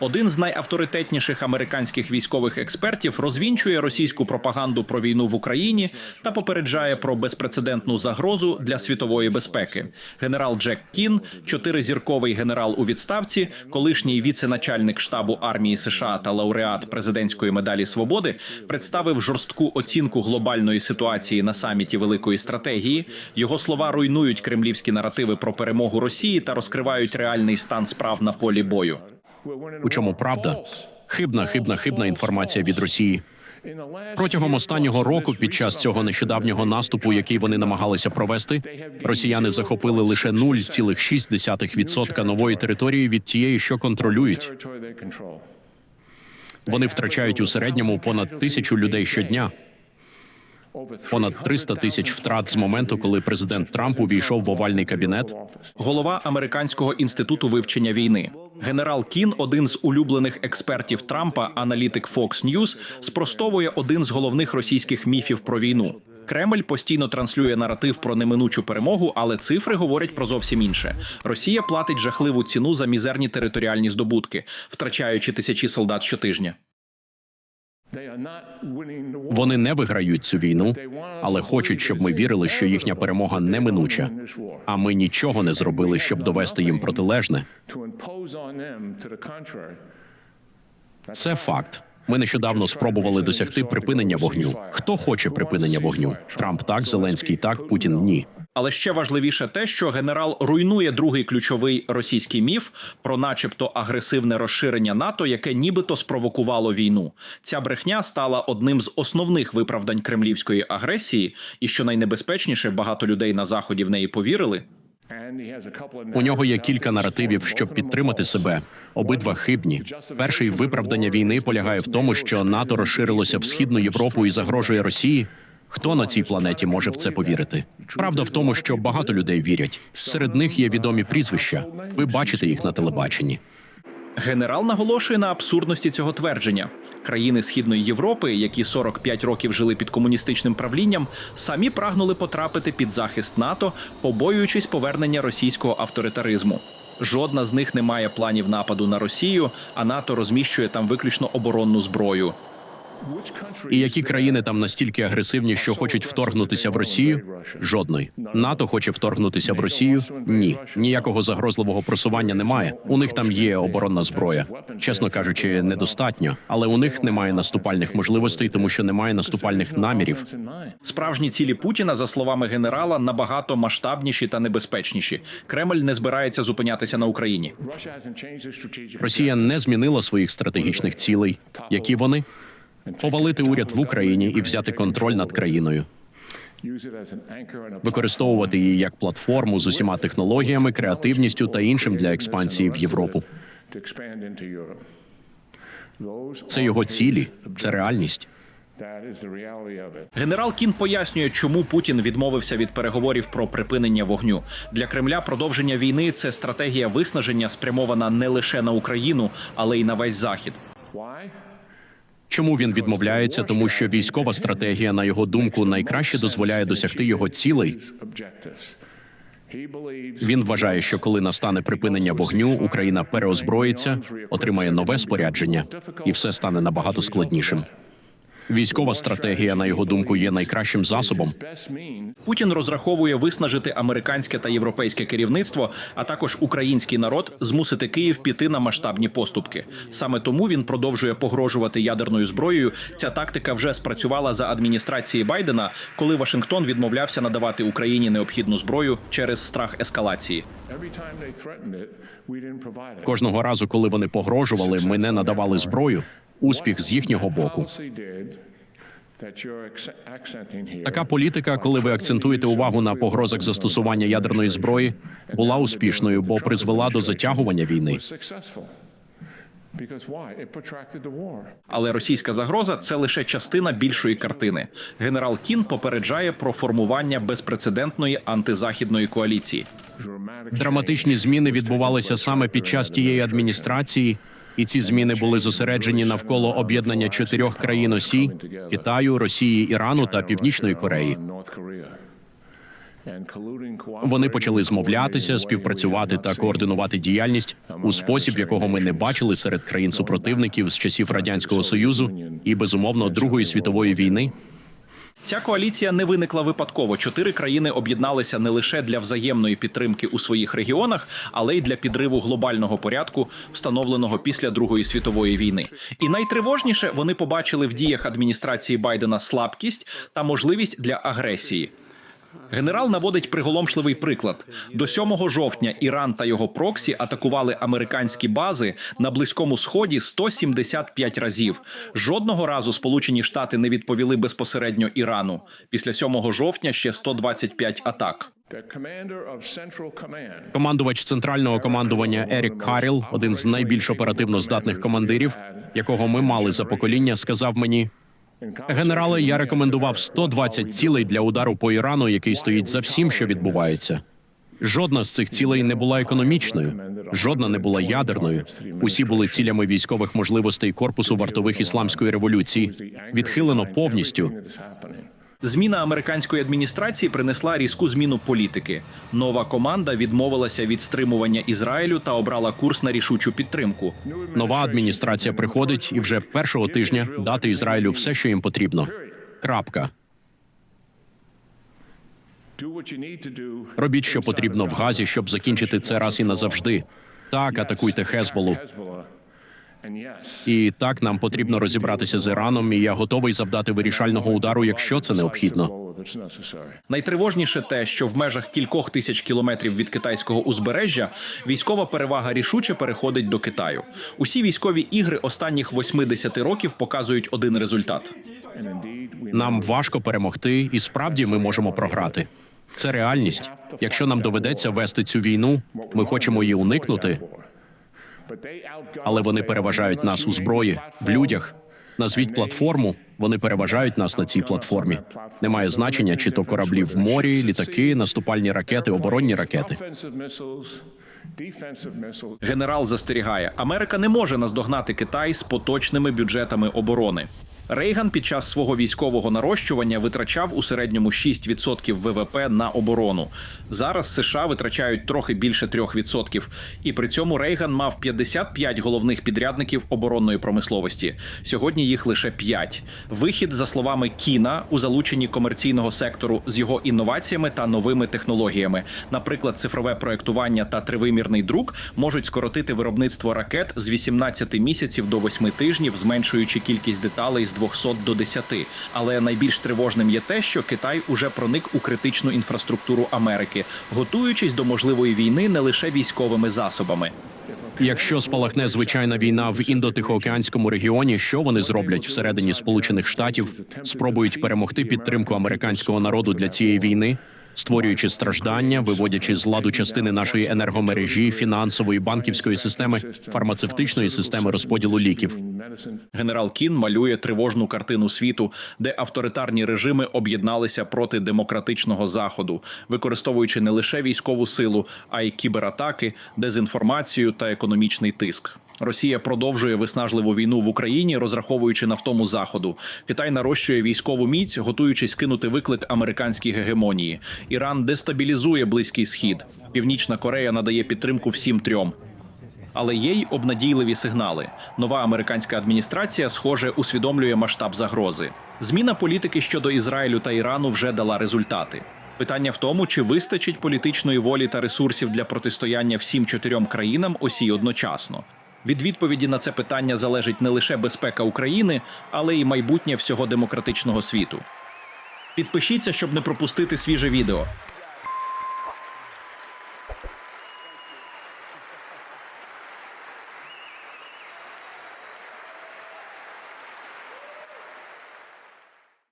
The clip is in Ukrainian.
Один з найавторитетніших американських військових експертів розвінчує російську пропаганду про війну в Україні та попереджає про безпрецедентну загрозу для світової безпеки. Генерал Джек Кін, чотиризірковий генерал у відставці, колишній віце-начальник штабу армії США та лауреат президентської медалі свободи, представив жорстку оцінку глобальної ситуації на саміті великої стратегії. Його слова руйнують кремлівські наративи про перемогу Росії та розкривають реальний стан справ на полі бою. У чому правда? Хибна, хибна, хибна інформація від Росії. Протягом останнього року, під час цього нещодавнього наступу, який вони намагалися провести, росіяни захопили лише 0,6% нової території від тієї, що контролюють. Вони втрачають у середньому понад тисячу людей щодня. Понад 300 тисяч втрат з моменту, коли президент Трамп увійшов в овальний кабінет. голова американського інституту вивчення війни. Генерал Кін, один з улюблених експертів Трампа, аналітик Fox News, спростовує один з головних російських міфів про війну. Кремль постійно транслює наратив про неминучу перемогу, але цифри говорять про зовсім інше. Росія платить жахливу ціну за мізерні територіальні здобутки, втрачаючи тисячі солдат щотижня. Вони не виграють цю війну, але хочуть, щоб ми вірили, що їхня перемога неминуча. А ми нічого не зробили, щоб довести їм протилежне. Це факт. Ми нещодавно спробували досягти припинення вогню. Хто хоче припинення вогню? Трамп так, Зеленський так, Путін ні. Але ще важливіше те, що генерал руйнує другий ключовий російський міф про, начебто, агресивне розширення НАТО, яке нібито спровокувало війну. Ця брехня стала одним з основних виправдань кремлівської агресії, і що найнебезпечніше, багато людей на заході в неї повірили. У нього є кілька наративів, щоб підтримати себе. Обидва хибні. Перший виправдання війни полягає в тому, що НАТО розширилося в східну Європу і загрожує Росії. Хто на цій планеті може в це повірити? Правда в тому, що багато людей вірять. Серед них є відомі прізвища. Ви бачите їх на телебаченні. Генерал наголошує на абсурдності цього твердження. Країни Східної Європи, які 45 років жили під комуністичним правлінням, самі прагнули потрапити під захист НАТО, побоюючись повернення російського авторитаризму. Жодна з них не має планів нападу на Росію, а НАТО розміщує там виключно оборонну зброю. І які країни там настільки агресивні, що хочуть вторгнутися в Росію? Жодної. НАТО хоче вторгнутися в Росію? Ні. Ніякого загрозливого просування немає. У них там є оборонна зброя. Чесно кажучи, недостатньо, але у них немає наступальних можливостей, тому що немає наступальних намірів. Справжні цілі Путіна, за словами генерала, набагато масштабніші та небезпечніші. Кремль не збирається зупинятися на Україні. Росія не змінила своїх стратегічних цілей. Які вони? Повалити уряд в Україні і взяти контроль над країною, використовувати її як платформу з усіма технологіями, креативністю та іншим для експансії в Європу. Це його цілі, це реальність. Генерал Кін пояснює, чому Путін відмовився від переговорів про припинення вогню. Для Кремля продовження війни це стратегія виснаження, спрямована не лише на Україну, але й на весь захід. Чому він відмовляється? Тому що військова стратегія, на його думку, найкраще дозволяє досягти його цілей. Він вважає, що коли настане припинення вогню, Україна переозброїться, отримає нове спорядження, і все стане набагато складнішим. Військова стратегія, на його думку, є найкращим засобом. Путін розраховує виснажити американське та європейське керівництво, а також український народ, змусити Київ піти на масштабні поступки. Саме тому він продовжує погрожувати ядерною зброєю. Ця тактика вже спрацювала за адміністрації Байдена, коли Вашингтон відмовлявся надавати Україні необхідну зброю через страх ескалації. Кожного разу, коли вони погрожували, ми не надавали зброю. Успіх з їхнього боку. Така політика, коли ви акцентуєте увагу на погрозах застосування ядерної зброї, була успішною, бо призвела до затягування війни. Але російська загроза це лише частина більшої картини. Генерал Кін попереджає про формування безпрецедентної антизахідної коаліції. Драматичні зміни відбувалися саме під час тієї адміністрації, і ці зміни були зосереджені навколо об'єднання чотирьох країн осі Китаю, Росії, Ірану та Північної Кореї. Вони почали змовлятися, співпрацювати та координувати діяльність у спосіб, якого ми не бачили серед країн супротивників з часів радянського союзу і безумовно Другої світової війни. Ця коаліція не виникла випадково. Чотири країни об'єдналися не лише для взаємної підтримки у своїх регіонах, але й для підриву глобального порядку, встановленого після Другої світової війни. І найтривожніше вони побачили в діях адміністрації Байдена слабкість та можливість для агресії. Генерал наводить приголомшливий приклад. До 7 жовтня Іран та його проксі атакували американські бази на близькому сході 175 разів. Жодного разу Сполучені Штати не відповіли безпосередньо Ірану. Після 7 жовтня ще 125 атак. Командувач центрального командування Ерік Каріл, один з найбільш оперативно здатних командирів, якого ми мали за покоління, сказав мені: генерале, я рекомендував 120 цілей для удару по Ірану, який стоїть за всім, що відбувається. Жодна з цих цілей не була економічною, жодна не була ядерною. Усі були цілями військових можливостей корпусу вартових ісламської революції. Відхилено повністю. Зміна американської адміністрації принесла різку зміну політики. Нова команда відмовилася від стримування Ізраїлю та обрала курс на рішучу підтримку. Нова адміністрація приходить і вже першого тижня дати Ізраїлю все, що їм потрібно. Крапка. Робіть, що потрібно в Газі, щоб закінчити це раз і назавжди. Так, атакуйте Хезболу. І так нам потрібно розібратися з Іраном. І я готовий завдати вирішального удару, якщо це необхідно. Найтривожніше те, що в межах кількох тисяч кілометрів від китайського узбережжя військова перевага рішуче переходить до Китаю. Усі військові ігри останніх 80 років показують один результат. Нам важко перемогти, і справді ми можемо програти. Це реальність. Якщо нам доведеться вести цю війну, ми хочемо її уникнути, але вони переважають нас у зброї, в людях. Назвіть платформу, вони переважають нас на цій платформі. Немає значення, чи то кораблі в морі, літаки, наступальні ракети, оборонні ракети. Генерал застерігає, Америка не може наздогнати Китай з поточними бюджетами оборони. Рейган під час свого військового нарощування витрачав у середньому 6% ВВП на оборону. Зараз США витрачають трохи більше 3%. І при цьому Рейган мав 55 головних підрядників оборонної промисловості. Сьогодні їх лише 5. Вихід, за словами Кіна, у залученні комерційного сектору з його інноваціями та новими технологіями, наприклад, цифрове проектування та тривимірний друк, можуть скоротити виробництво ракет з 18 місяців до 8 тижнів, зменшуючи кількість деталей з 200 до 10. Але найбільш тривожним є те, що Китай уже проник у критичну інфраструктуру Америки, готуючись до можливої війни не лише військовими засобами. Якщо спалахне звичайна війна в індотихоокеанському регіоні, що вони зроблять всередині Сполучених Штатів? Спробують перемогти підтримку американського народу для цієї війни, створюючи страждання, виводячи з ладу частини нашої енергомережі, фінансової, банківської системи, фармацевтичної системи розподілу ліків. Генерал Кін малює тривожну картину світу, де авторитарні режими об'єдналися проти демократичного заходу, використовуючи не лише військову силу, а й кібератаки, дезінформацію та економічний тиск. Росія продовжує виснажливу війну в Україні, розраховуючи на втому заходу. Китай нарощує військову міць, готуючись кинути виклик американській гегемонії. Іран дестабілізує близький схід. Північна Корея надає підтримку всім трьом. Але є й обнадійливі сигнали. Нова американська адміністрація, схоже, усвідомлює масштаб загрози. Зміна політики щодо Ізраїлю та Ірану вже дала результати. Питання в тому, чи вистачить політичної волі та ресурсів для протистояння всім чотирьом країнам осі одночасно. Від відповіді на це питання залежить не лише безпека України, але й майбутнє всього демократичного світу. Підпишіться, щоб не пропустити свіже відео.